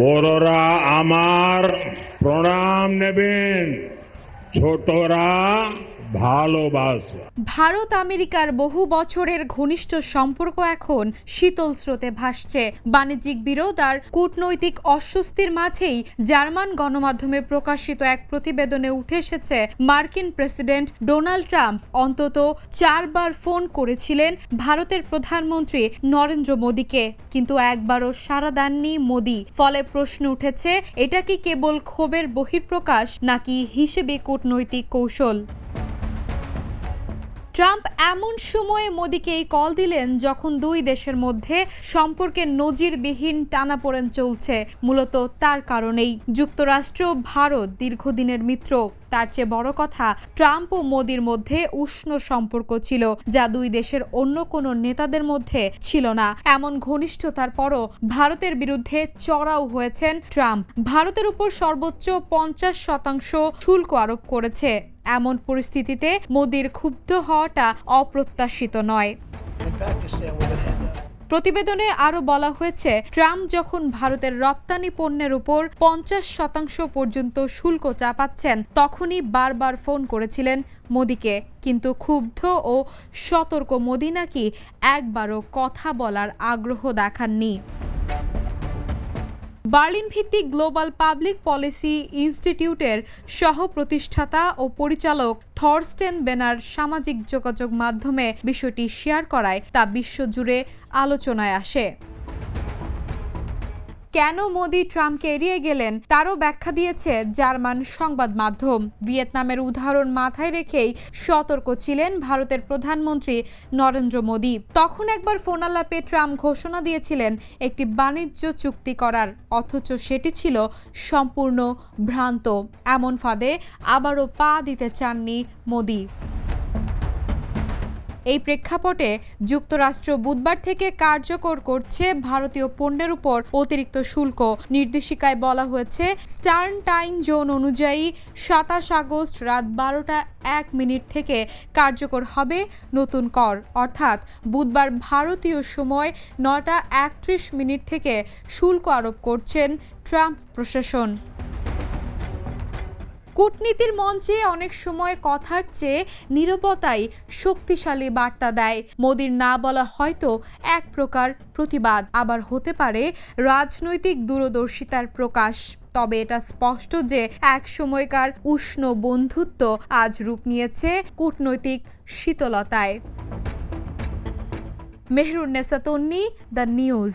বড়রা আমার প্রণাম নেবেন। ছোটরা ভালোবাসা। ভারত আমেরিকার বহু বছরের ঘনিষ্ঠ সম্পর্ক এখন শীতল স্রোতে ভাসছে। বাণিজ্যিক বিরোধ আর কূটনৈতিক অস্বস্তির মাঝেই জার্মান গণমাধ্যমে প্রকাশিত এক প্রতিবেদনে উঠে এসেছে, মার্কিন প্রেসিডেন্ট ডোনাল্ড ট্রাম্প অন্তত চারবার ফোন করেছিলেন ভারতের প্রধানমন্ত্রী নরেন্দ্র মোদীকে। কিন্তু একবারও সাড়া দেননি মোদী। ফলে প্রশ্ন উঠেছে, এটা কি কেবল ক্ষোভের বহিঃপ্রকাশ নাকি হিসেবে কূটনৈতিক কৌশল ট্রাম্প এমন সময়ে মোদীকে এই কল দিলেন যখন দুই দেশের মধ্যে সম্পর্কে নজিরবিহীন টানাপোড়েন চলছে, মূলত তার কারণেই। যুক্তরাষ্ট্র, ভারত দীর্ঘদিনের মিত্র। তার চেয়ে বড় কথা, ট্রাম্প ও মোদির মধ্যে উষ্ণ সম্পর্ক ছিল, যা দুই দেশের অন্য কোনো নেতাদের মধ্যে ছিল না। এমন ঘনিষ্ঠতার পরও ভারতের বিরুদ্ধে চড়াও হয়েছেন ট্রাম্প। ভারতের উপর সর্বোচ্চ পঞ্চাশ শতাংশ শুল্ক আরোপ করেছে। এমন পরিস্থিতিতে মোদির ক্ষুব্ধ হওয়াটা অপ্রত্যাশিত নয়. প্রতিবেদনে আরও বলা হয়েছে, ট্রাম্প যখন ভারতের রপ্তানি পণ্যের উপর পঞ্চাশ শতাংশ পর্যন্ত শুল্ক চাপাচ্ছেন, তখনই বারবার ফোন করেছিলেন মোদিকে কিন্তু ক্ষুব্ধ ও সতর্ক মোদি নাকি একবারও কথা বলার আগ্রহ দেখাননি বার্লিন ভিত্তিক গ্লোবাল পাবলিক পলিসি ইনস্টিটিউটের সহ প্রতিষ্ঠাতা ও পরিচালক থরস্টেন বেনার সামাজিক যোগাযোগ মাধ্যমে বিষয়টি শেয়ার করায় তা বিশ্বজুড়ে আলোচনায় আসে। কেন মোদি ট্রাম্পকে এড়িয়ে গেলেন তারও ব্যাখ্যা দিয়েছে জার্মান সংবাদ মাধ্যম। ভিয়েতনামের উদাহরণ মাথায় রেখেই সতর্ক ছিলেন ভারতের প্রধানমন্ত্রী নরেন্দ্র মোদী। তখন একবার ফোনালাপে ট্রাম্প ঘোষণা দিয়েছিলেন একটি বাণিজ্য চুক্তি করার, অথচ সেটি ছিল সম্পূর্ণ ভ্রান্ত। এমন ফাঁদে আবারও পা দিতে চাননি মোদী। এই প্রেক্ষাপটে যুক্তরাষ্ট্র বুধবার থেকে কার্যকর করছে ভারতীয় পণ্যের উপর অতিরিক্ত শুল্ক। নির্দেশিকায় বলা হয়েছে, স্টার্ন টাইম জোন অনুযায়ী সাতাশ আগস্ট রাত বারোটা এক মিনিট থেকে কার্যকর হবে নতুন কর। অর্থাৎ বুধবার ভারতীয় সময় নটা একত্রিশ মিনিট থেকে শুল্ক আরোপ করছেন ট্রাম্প প্রশাসন। কূটনীতির মঞ্চে অনেক সময় কথার চেয়ে নিরবতাই শক্তিশালী বার্তা দেয়। মোদির না বলা হয়তো এক প্রকার প্রতিবাদ। আবার হতে পারে রাজনৈতিক দূরদর্শিতার প্রকাশ। তবে এটা স্পষ্ট যে এক সময়কার উষ্ণ বন্ধুত্ব আজ রূপ নিয়েছে কূটনৈতিক শীতলতায়। Mehrunnesa Tonni the news.